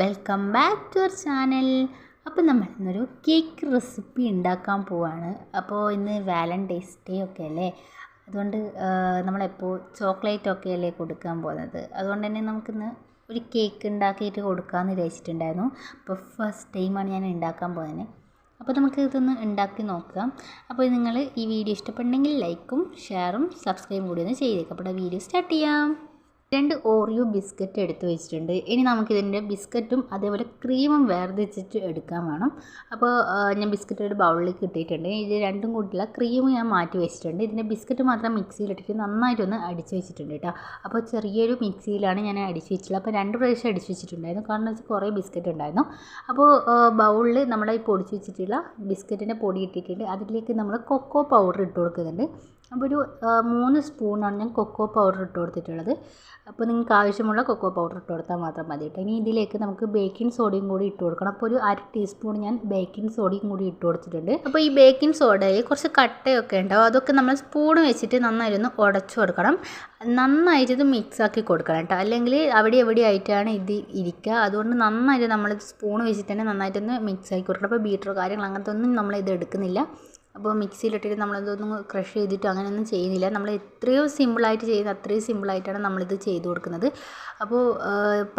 Welcome back to our channel അപ്പോൾ നമ്മൾ ഇന്നൊരു കേക്ക് റെസിപ്പി ഉണ്ടാക്കാൻ പോവാണ്. അപ്പോൾ ഇന്ന് വാലന്റൈൻസ് ഡേ ഒക്കെ അല്ലേ? അതുകൊണ്ട് നമ്മളെപ്പോൾ ചോക്ലേറ്റ് ഒക്കെ അല്ലേ കൊടുക്കാൻ പോകുന്നത്? അതുകൊണ്ട് തന്നെ നമുക്കിന്ന് ഒരു കേക്ക് ഉണ്ടാക്കിയിട്ട് കൊടുക്കാമെന്ന് വിചാരിച്ചിട്ടുണ്ടായിരുന്നു. അപ്പോൾ ഫസ്റ്റ് ടൈമാണ് ഞാൻ ഉണ്ടാക്കാൻ പോകുന്നത്. അപ്പോൾ നമുക്ക് ഇതൊന്ന് ഉണ്ടാക്കി നോക്കാം. അപ്പോൾ നിങ്ങൾ ഈ വീഡിയോ ഇഷ്ടപ്പെട്ടുണ്ടെങ്കിൽ ലൈക്കും ഷെയറും സബ്സ്ക്രൈബും കൂടി ഒന്ന് ചെയ്തേക്കാം. അപ്പോൾ വീഡിയോ സ്റ്റാർട്ട് ചെയ്യാം. രണ്ട് ഓറിയോ ബിസ്ക്കറ്റ് എടുത്ത് വെച്ചിട്ടുണ്ട്. ഇനി നമുക്കിതിന്റെ ബിസ്ക്കറ്റും അതേപോലെ ക്രീമും വേർതിരിച്ചിട്ട് എടുക്കാൻ വേണം. അപ്പോൾ ഞാൻ ബിസ്ക്കറ്റ് ഒരു ബൗളിലേക്ക് ഇട്ടിട്ടുണ്ട്. ഇത് രണ്ടും കൂട്ടില്ല ക്രീം ഞാൻ മാറ്റി വെച്ചിട്ടുണ്ട്. ഇതിന്റെ ബിസ്ക്കറ്റ് മാത്രം മിക്സിയിലിട്ടിട്ട് നന്നായിട്ടൊന്ന് അടിച്ച് വെച്ചിട്ടുണ്ട് കേട്ടോ. അപ്പോൾ ചെറിയൊരു മിക്സിയിലാണ് ഞാൻ അടിച്ച് വെച്ചിട്ടുള്ളത്. അപ്പോൾ രണ്ട് പ്രാവശ്യം അടിച്ച് വെച്ചിട്ടുണ്ടായിരുന്നു. കാരണം വെച്ചാൽ കുറേ ബിസ്ക്കറ്റ് ഉണ്ടായിരുന്നു. അപ്പോൾ ബൗളിൽ നമ്മുടെ ഈ പൊടിച്ച് വെച്ചിട്ടുള്ള ബിസ്ക്കറ്റിന്റെ പൊടി ഇട്ടിട്ടുണ്ട്. അതിലേക്ക് നമ്മൾ കൊക്കോ പൗഡർ ഇട്ട് കൊടുക്കുന്നുണ്ട്. അപ്പോൾ ഒരു മൂന്ന് സ്പൂണാണ് ഞാൻ കൊക്കോ പൗഡർ ഇട്ട് കൊടുത്തിട്ടുള്ളത്. അപ്പോൾ നിങ്ങൾക്ക് ആവശ്യമുള്ള കൊക്കോ പൗഡർ ഇട്ട് കൊടുത്താൽ മാത്രം മതി കേട്ടോ. ഇനി ഇതിലേക്ക് നമുക്ക് ബേക്കിംഗ് സോഡയും കൂടി ഇട്ട് കൊടുക്കണം. അപ്പോൾ ഒരു അര ടീസ്പൂൺ ഞാൻ ബേക്കിംഗ് സോഡയും കൂടി ഇട്ട് കൊടുത്തിട്ടുണ്ട്. അപ്പോൾ ഈ ബേക്കിംഗ് സോഡയിൽ കുറച്ച് കട്ടയൊക്കെ ഉണ്ടാവും. അതൊക്കെ നമ്മൾ സ്പൂൺ വെച്ചിട്ട് നന്നായിരുന്നു ഉടച്ചു കൊടുക്കണം. നന്നായിട്ട് ഇത് മിക്സ് ആക്കി കൊടുക്കണം കേട്ടോ. അല്ലെങ്കിൽ അവിടെ എവിടെ ആയിട്ടാണ് ഇത് ഇരിക്കുക. അതുകൊണ്ട് നന്നായിട്ട് നമ്മൾ സ്പൂൺ വെച്ചിട്ട് തന്നെ നന്നായിട്ടൊന്ന് മിക്സ് ആക്കി കൊടുക്കണം. അപ്പോൾ ബീറ്റർ കാര്യങ്ങൾ അങ്ങനത്തെ ഒന്നും നമ്മൾ എടുക്കുന്നില്ല. അപ്പോൾ മിക്സിയിലിട്ടിട്ട് നമ്മളതൊന്നും ക്രഷ് ചെയ്തിട്ട് അങ്ങനെയൊന്നും ചെയ്യുന്നില്ല. നമ്മൾ എത്രയോ സിമ്പിളായിട്ട് ചെയ്യുന്ന അത്രയും സിമ്പിളായിട്ടാണ് നമ്മളിത് ചെയ്ത് കൊടുക്കുന്നത്. അപ്പോൾ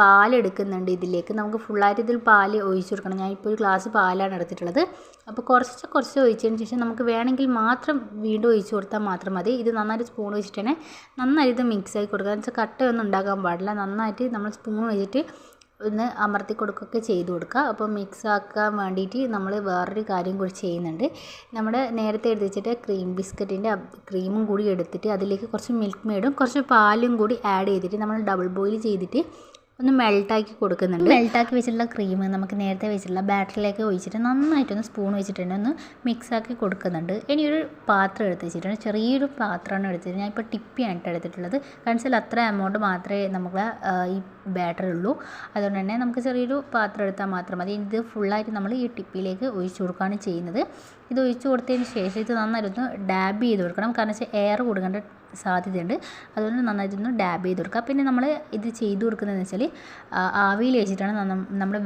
പാലെടുക്കുന്നുണ്ട് ഇതിലേക്ക്. നമുക്ക് ഫുള്ളായിട്ട് ഇതിൽ പാൽ ഒഴിച്ചു കൊടുക്കണം. ഞാൻ ഇപ്പോൾ ഒരു ഗ്ലാസ് പാലാണ് എടുത്തിട്ടുള്ളത്. അപ്പോൾ കുറച്ച് കുറച്ച് ഒഴിച്ചതിന് ശേഷം നമുക്ക് വേണമെങ്കിൽ മാത്രം വീണ്ടും ഒഴിച്ചു കൊടുത്താൽ മാത്രം മതി. ഇത് നന്നായിട്ട് സ്പൂൺ വെച്ചിട്ടാണ് നന്നായിട്ട് ഇത് മിക്സ് ആക്കി കൊടുക്കുക. എന്ന് വെച്ചാൽ കട്ടയൊന്നും ഉണ്ടാക്കാൻ പാടില്ല. നന്നായിട്ട് നമ്മൾ സ്പൂൺ വെച്ചിട്ട് ഒന്ന് അമർത്തി കൊടുക്കുകയൊക്കെ ചെയ്ത് കൊടുക്കുക. അപ്പോൾ മിക്സ് ആക്കാൻ വേണ്ടിയിട്ട് നമ്മൾ വേറൊരു കാര്യം കൂടി ചെയ്യുന്നുണ്ട്. നമ്മുടെ നേരത്തെ എടുത്ത് വെച്ചിട്ട് ക്രീം ബിസ്ക്കറ്റിന്റെ ക്രീമും കൂടി എടുത്തിട്ട് അതിലേക്ക് കുറച്ച് മിൽക്ക് മെയ്ഡും കുറച്ച് പാലും കൂടി ആഡ് ചെയ്തിട്ട് നമ്മൾ ഡബിൾ ബോയിൽ ചെയ്തിട്ട് ഒന്ന് മെൽട്ടാക്കി കൊടുക്കുന്നുണ്ട്. മെൽട്ടാക്കി വെച്ചിട്ടുള്ള ക്രീം നമുക്ക് നേരത്തെ വെച്ചിട്ടുള്ള ബാറ്ററിലേക്ക് ഒഴിച്ചിട്ട് നന്നായിട്ടൊന്ന് സ്പൂൺ വെച്ചിട്ടുണ്ട്. ഒന്ന് മിക്സാക്കി കൊടുക്കുന്നുണ്ട്. ഇനി ഒരു പാത്രം എടുത്ത് വെച്ചിട്ടുണ്ട്. ചെറിയൊരു പാത്രമാണ് എടുത്തിട്ട് ഞാൻ ഇപ്പോൾ ടിപ്പിയാണ് എടുത്തിട്ടുള്ളത്. കാരണം വെച്ചാൽ അത്ര എമൗണ്ട് മാത്രമേ നമുക്ക് ഈ ബാറ്ററി ഉള്ളൂ. അതുകൊണ്ട് തന്നെ നമുക്ക് ചെറിയൊരു പാത്രം എടുത്താൽ മാത്രം മതി. ഇത് ഫുള്ളായിട്ട് നമ്മൾ ഈ ടിപ്പിയിലേക്ക് ഒഴിച്ചു കൊടുക്കുകയാണ് ചെയ്യുന്നത്. ഇത് ഒഴിച്ച് കൊടുത്തതിന് ശേഷം ഇത് നന്നായിട്ടൊന്ന് ഡാബ് ചെയ്ത് കൊടുക്കണം. കാരണം വെച്ചാൽ എയർ കൊടുക്കേണ്ട സാധ്യതയുണ്ട്. അതുകൊണ്ട് നന്നായിട്ടൊന്ന് ഡാബ് ചെയ്ത് കൊടുക്കുക. പിന്നെ നമ്മൾ ഇത് ചെയ്ത് കൊടുക്കുന്നതെന്ന് വെച്ചാൽ ആവിയിൽ വെച്ചിട്ടാണ് നമ്മൾ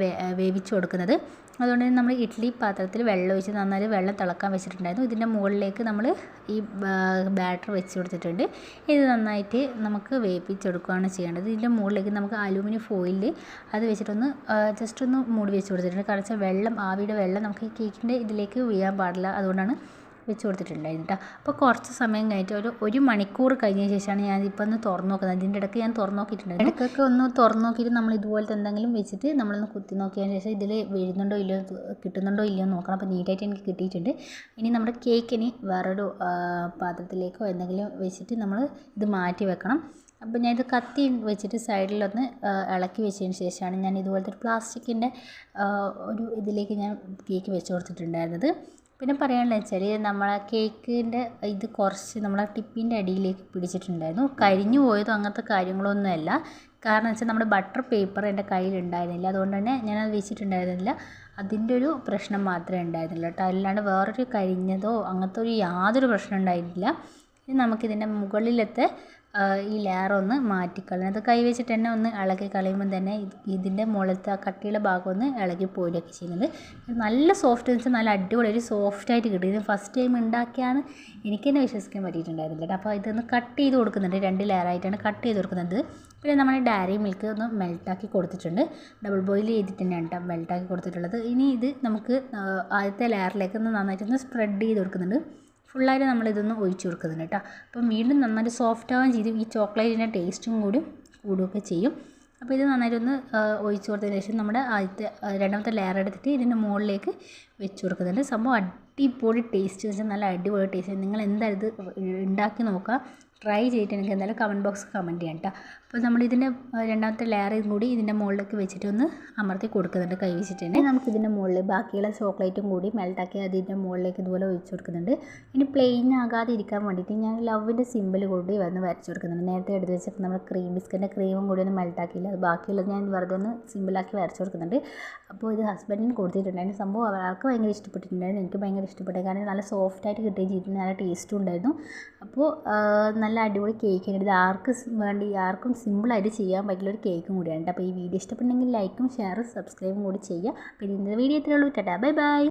വേവിച്ച് കൊടുക്കുന്നത്. അതുകൊണ്ട് തന്നെ നമ്മൾ ഇഡ്ഡലി പാത്രത്തിൽ വെള്ളം ഒഴിച്ച് നന്നായി വെള്ളം തിളക്കാൻ വെച്ചിട്ടുണ്ടായിരുന്നു. ഇതിന്റെ മുകളിലേക്ക് നമ്മൾ ഈ ബാറ്റർ വെച്ച് കൊടുത്തിട്ടുണ്ട്. ഇത് നന്നായിട്ട് നമുക്ക് വേവിച്ചെടുക്കുകയാണ് ചെയ്യേണ്ടത്. ഇതിന്റെ മുകളിലേക്ക് നമുക്ക് അലൂമിനിയം ഫോയിലിൽ അത് വെച്ചിട്ടൊന്ന് ജസ്റ്റ് ഒന്ന് മൂടി വെച്ച് കൊടുത്തിട്ടുണ്ട്. കാരണം വെച്ചാൽ വെള്ളം ആവിയുടെ വെള്ളം നമുക്ക് ഈ കേക്കിന്റെ ഇതിലേക്ക് വീഴാൻ പാടില്ല. അതുകൊണ്ടാണ് വെച്ച് കൊടുത്തിട്ടുണ്ടായിരുന്നു കേട്ടോ അപ്പോൾ കുറച്ച് സമയം കഴിഞ്ഞിട്ട് ഒരു ഒരു മണിക്കൂർ കഴിഞ്ഞ ശേഷമാണ് ഞാൻ ഇപ്പോൾ ഒന്ന് തുറന്നു നോക്കുന്നത്. അതിന്റെ ഇടയ്ക്ക് ഞാൻ തുറന്നു നോക്കിയിട്ടുണ്ടായിരുന്നു ഇടയ്ക്കൊക്കെ ഒന്ന് തുറന്നു നോക്കിയിട്ട് നമ്മൾ ഇതുപോലത്തെ എന്തെങ്കിലും വെച്ചിട്ട് നമ്മളൊന്ന് കുത്തി നോക്കിയതിന് ശേഷം ഇതിൽ വീഴുന്നുണ്ടോ ഇല്ലയോ കിട്ടുന്നുണ്ടോ ഇല്ലയോ നോക്കണം. അപ്പോൾ നീറ്റായിട്ട് എനിക്ക് കിട്ടിയിട്ടുണ്ട്. ഇനി നമ്മുടെ കേക്കിന് വേറൊരു പാത്രത്തിലേക്കോ എന്തെങ്കിലും വെച്ചിട്ട് നമ്മൾ ഇത് മാറ്റി വെക്കണം. അപ്പോൾ ഞാൻ ഇത് കത്തി വെച്ചിട്ട് സൈഡിലൊന്ന് ഇളക്കി വെച്ചതിന് ശേഷമാണ് ഞാൻ ഇതുപോലത്തെ ഒരു പ്ലാസ്റ്റിക്കിന്റെ ഒരു ഇതിലേക്ക് ഞാൻ കേക്ക് വെച്ച് കൊടുത്തിട്ടുണ്ടായിരുന്നത്. പിന്നെ പറയാനുള്ളത് വെച്ചാൽ നമ്മളെ കേക്കിന്റെ ഇത് കുറച്ച് നമ്മളെ ടിപ്പിന്റെ അടിയിലേക്ക് പിടിച്ചിട്ടുണ്ടായിരുന്നു. കരിഞ്ഞു പോയതോ അങ്ങനത്തെ കാര്യങ്ങളൊന്നുമല്ല. കാരണം വെച്ചാൽ നമ്മുടെ ബട്ടർ പേപ്പർ എന്റെ കയ്യിൽ ഉണ്ടായിരുന്നില്ല അതുകൊണ്ട് തന്നെ ഞാനത് വെച്ചിട്ടുണ്ടായിരുന്നില്ല. അതിന്റെ ഒരു പ്രശ്നം മാത്രമേ ഉണ്ടായിരുന്നില്ല കേട്ടോ. അല്ലാണ്ട് വേറൊരു കരിഞ്ഞതോ അങ്ങനത്തെ ഒരു യാതൊരു പ്രശ്നം ഉണ്ടായിരുന്നില്ല. ഇനി നമുക്കിതിന്റെ മുകളിലത്തെ ഈ ലെയർ ഒന്ന് മാറ്റിക്കളയണം അത് കൈ വെച്ചിട്ട് തന്നെ ഒന്ന് ഇളക്കി കളയുമ്പോൾ തന്നെ ഇത് ഇതിന്റെ മുകളിലത്തെ ആ കട്ടിയുള്ള ഭാഗം ഒന്ന് ഇളകി പോരുകയൊക്കെ ചെയ്യുന്നത്. നല്ല സോഫ്റ്റ് വെച്ചാൽ നല്ല അടിപൊളി ഒരു സോഫ്റ്റായിട്ട് കിട്ടും. ഇത് ഫസ്റ്റ് ടൈം ഉണ്ടാക്കിയാണ് എനിക്ക് തന്നെ വിശ്വസിക്കാൻ പറ്റിയിട്ടുണ്ടായിരുന്നില്ല അപ്പോൾ ഇതൊന്ന് കട്ട് ചെയ്ത് കൊടുക്കുന്നുണ്ട്. രണ്ട് ലെയറായിട്ടാണ് കട്ട് ചെയ്ത് കൊടുക്കുന്നത്. പിന്നെ നമ്മൾ ഡയറി മിൽക്ക് ഒന്ന് മെൽട്ടാക്കി കൊടുത്തിട്ടുണ്ട്. ഡബിൾ ബോയിൽ ചെയ്തിട്ട് തന്നെയാണ് കേട്ടോ മെൽട്ടാക്കി കൊടുത്തിട്ടുള്ളത്. ഇനി ഇത് നമുക്ക് ആദ്യത്തെ ലെയറിലേക്ക് ഒന്ന് നന്നായിട്ടൊന്ന് സ്പ്രെഡ് ചെയ്ത് കൊടുക്കുന്നുണ്ട്. ഫുള്ളായിട്ട് നമ്മളിതൊന്ന് ഒഴിച്ചു കൊടുക്കുന്നുണ്ട് കേട്ടോ. അപ്പം വീണ്ടും നന്നായിട്ട് സോഫ്റ്റ് ആവാൻ ചെയ്തു ഈ ചോക്ലേറ്റിന്റെ ടേസ്റ്റും കൂടി കൂടുകയൊക്കെ ചെയ്യും. അപ്പോൾ ഇത് നന്നായിട്ടൊന്ന് ഒഴിച്ച് കൊടുത്തതിന് ശേഷം നമ്മുടെ ആദ്യത്തെ രണ്ടാമത്തെ ലെയർ എടുത്തിട്ട് ഇതിന്റെ മുകളിലേക്ക് വെച്ച് കൊടുക്കുന്നുണ്ട് സംഭവം അടിപൊളി ടേസ്റ്റ് എന്ന് വെച്ചാൽ നല്ല അടിപൊളി ടേസ്റ്റ് നിങ്ങൾ എന്തായാലും ഇത് ഉണ്ടാക്കി നോക്കുക. ട്രൈ ചെയ്തിട്ട് എനിക്ക് എന്തായാലും കമന്റ് ബോക്സ് കമന്റ് ചെയ്യാം കേട്ടോ അപ്പോൾ നമ്മളിതിന്റെ രണ്ടാമത്തെ ലെയറും കൂടി ഇതിന്റെ മുകളിലേക്ക് വെച്ചിട്ട് ഒന്ന് അമർത്തി കൊടുക്കുന്നുണ്ട് കൈ വെച്ചിട്ട് തന്നെ നമുക്ക് ഇതിന്റെ മുകളിൽ ബാക്കിയുള്ള ചോക്ലേറ്റും കൂടി മെൽട്ടാക്കി അതിന്റെ മുകളിലേക്ക് ഇതുപോലെ ഒഴിച്ചു കൊടുക്കുന്നുണ്ട്. ഇനി പ്ലെയിൻ ആകാതെ ഇരിക്കാൻ വേണ്ടിയിട്ട് ഞാൻ ലവിന്റെ സിമ്പിൾ കൂടി വന്ന് വരച്ച് കൊടുക്കുന്നുണ്ട്. നേരത്തെ എടുത്ത് വെച്ചപ്പോൾ നമ്മൾ ക്രീം ബിസ്ക്കറ്റിന്റെ ക്രീമും കൂടി ഒന്ന് മെൽട്ടാക്കിയില്ല അത് ബാക്കിയുള്ളത് ഞാൻ വെറുതെ ഒന്ന് സിമ്പിളാക്കി വരച്ചു കൊടുക്കുന്നുണ്ട്. അപ്പോൾ ഇത് ഹസ്ബൻഡിന് കൊടുത്തിട്ടുണ്ടായിരുന്നു. സംഭവം അവർക്ക് ഭയങ്കര ഇഷ്ടപ്പെട്ടിട്ടുണ്ടായിരുന്നു. എനിക്ക് ഭയങ്കര ഇഷ്ടപ്പെട്ടു. കാരണം നല്ല സോഫ്റ്റായിട്ട് കിട്ടുകയും ചെയ്തിട്ടുണ്ട് നല്ല ടേസ്റ്റും ഉണ്ടായിരുന്നു. അപ്പോൾ നല്ല അടിപൊളി കേക്ക് ഇത് ആർക്ക് വേണ്ടി ആർക്കും സിമ്പിളായിട്ട് ചെയ്യാൻ പറ്റുന്ന ഒരു കേക്കും കൂടിയാണ്. അപ്പോൾ ഈ വീഡിയോ ഇഷ്ടപ്പെട്ടെങ്കിൽ ലൈക്കും ഷെയറും സബ്സ്ക്രൈബും കൂടി ചെയ്യുക. പിന്നെ ഇന്നത്തെ വീഡിയോ ഇത്രയേ ഉള്ളൂ. ടാറ്റാ. Bye bye.